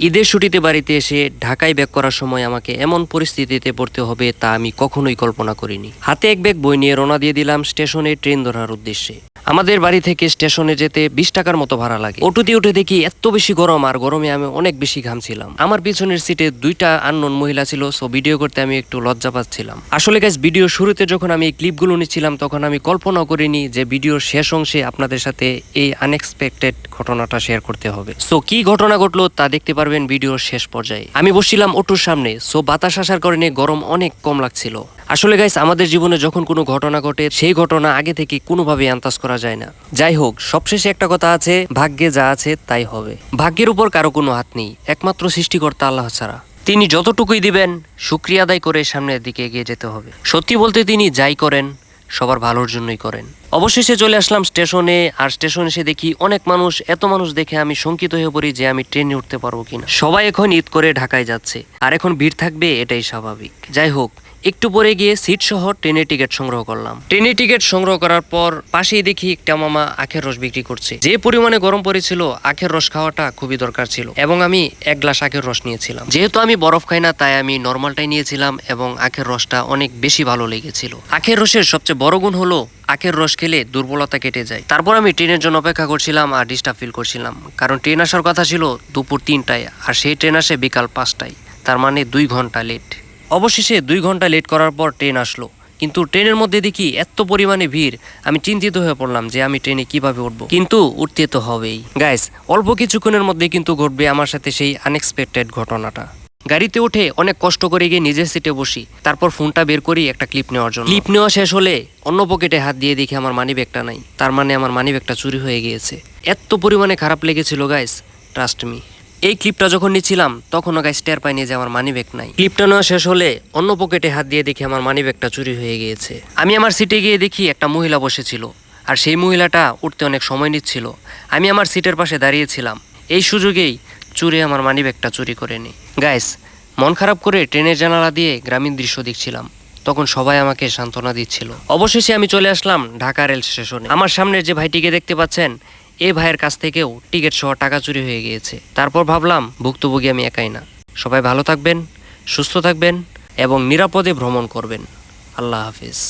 ঈদের ছুটিতে বাড়িতে এসে ঢাকায় ব্যাক করার সময় আমাকে এমন পরিস্থিতিতে পড়তে হবে তা আমি কখনোই কল্পনা করিনি। হাতে এক ব্যাগ বই নিয়ে রওনা দিয়ে দিলাম স্টেশনে ট্রেন ধরার উদ্দেশ্যে। আমাদের বাড়ি থেকে স্টেশনে যেতে বিশ টাকার মতো ভাড়া লাগে। অটোতে উঠে দেখি এত বেশি গরম আর গরমে আমি অনেক বেশি ঘামছিলাম। আমার পিছনের সিটে দুইটা আননোন মহিলা ছিল, সো ভিডিও করতে আমি একটু লজ্জা পাচ্ছিলাম। আসলে গাইস ভিডিও শুরুতে যখন আমি এই ক্লিপগুলো নিচ্ছিলাম, তখন আমি কল্পনা করিনি যে ভিডিওর শেষ অংশে আপনাদের সাথে এই আনএক্সপেক্টেড ঘটনাটা শেয়ার করতে হবে। সো কি ঘটনা ঘটলো তা দেখতে পারবেন ভিডিওর শেষ পর্যায়ে। আমি বসছিলাম অটোর সামনে সো বাতাস আসার কারণে গরম অনেক কম লাগছিল। আসলে গাইস আমাদের জীবনে যখন কোনো ঘটনা ঘটে, সেই ঘটনা আগে থেকে কোনোভাবে আন্দাজ করা যায় না। যাই হোক, সবশেষে একটা কথা আছে, ভাগ্যে যা আছে তাই হবে। ভাগ্যের উপর কারও কোনো হাত নেই, একমাত্র সৃষ্টিকর্তা আল্লাহ ছাড়া। তিনি যতটুকুই দিবেন, শুক্রিয়া আদায় করে সামনের দিকে এগিয়ে যেতে হবে। সত্যি বলতে তিনি যাই করেন সবার ভালোর জন্যই করেন। অবশেষে চলে আসলাম স্টেশনে, আর স্টেশনে এসে দেখি অনেক মানুষ, এত মানুষ দেখে আমি শঙ্কিত হয়ে পড়ি যে আমি ট্রেনে উঠতে পারব কিনা। সবাই এখন ঈদ করে ঢাকায় যাচ্ছে, আর এখন ভিড় থাকবে এটাই স্বাভাবিক। যাই হোক একটু পরে গিয়ে সিট সহ ট্রেনের টিকিট সংগ্রহ করলাম। ট্রেনের টিকিট সংগ্রহ করার পর পাশেই দেখি একটা মামা আখের রস বিক্রি করছে। যে পরিমাণে গরম পড়েছিল, আখের রস খাওয়াটা খুবই দরকার ছিল এবং আমি এক গ্লাস আখের রস নিয়েছিলাম। যেহেতু আমি বরফ খাই না, তাই আমি নর্মালটাই নিয়েছিলাম এবং আখের রসটা অনেক বেশি ভালো লেগেছিল। আখের রসের সবচেয়ে বড় গুণ হলো, আখের রস খেলে দুর্বলতা কেটে যায়। তারপর আমি ট্রেনের জন্য অপেক্ষা করছিলাম আর ডিস্টার্ব ফিল করছিলাম, কারণ ট্রেন আসার কথা ছিল দুপুর তিনটায়, আর সেই ট্রেন আসে বিকাল পাঁচটায়, তার মানে দুই ঘণ্টা লেট অবশেষে দুই ঘণ্টা লেট করার পর ট্রেন আসলো। কিন্তু ট্রেনের মধ্যে দেখি এত পরিমাণে ভিড়, আমি চিন্তিত হয়ে পড়লাম যে আমি ট্রেনে কীভাবে উঠবো। কিন্তু উঠতে তো হবেই। গাইস অল্প কিছুক্ষণের মধ্যে কিন্তু ঘটবে আমার সাথে সেই আনএক্সপেক্টেড ঘটনাটা। গাড়িতে উঠে অনেক কষ্ট করে গিয়ে নিজের সিটে বসি, তারপর ফোনটা বের করি একটা ক্লিপ নেওয়ার জন্য। ক্লিপ নেওয়া শেষ হলে অন্য পকেটে হাত দিয়ে দেখি আমার মানি ব্যাগটা নাই। তার মানে আমার মানি ব্যাগটা চুরি হয়ে গিয়েছে। এত পরিমাণে খারাপ লেগেছিল গাইস ট্রাস্ট মি এই ক্লিপটা যখন নিচ্ছিলাম, তখনও গাইস টের পাইনি যে আমার মানি ব্যাগ নাই। ক্লিপটা নেওয়া শেষ হলে অন্য পকেটে হাত দিয়ে দেখি আমার মানি ব্যাগটা চুরি হয়ে গিয়েছে। আমি আমার সিটে গিয়ে দেখি একটা মহিলা বসেছিল, আর সেই মহিলাটা উঠতে অনেক সময় নিচ্ছিল। আমি আমার সিটের পাশে দাঁড়িয়েছিলাম। এই সুযোগেই চুরি আমার মানি ব্যাগটা চুরি করে নি গাইস মন খারাপ করে ট্রেনের জানালা দিয়ে গ্রামীণ দৃশ্য দেখছিলাম। তখন সবাই আমাকে সান্ত্বনা দিচ্ছিল। অবশেষে আমি চলে আসলাম ঢাকা রেল স্টেশনে। আমার সামনের যে ভাইটিকে দেখতে পাচ্ছেন এই ভাইয়ের কাছ থেকেও টিকিট সহ টাকা চুরি হয়ে গিয়েছে। তারপর ভাবলাম, ভুক্তভোগী আমি একাই না। সবাই ভালো থাকবেন, সুস্থ থাকবেন এবং নিরাপদে ভ্রমণ করবেন। আল্লাহ হাফিজ।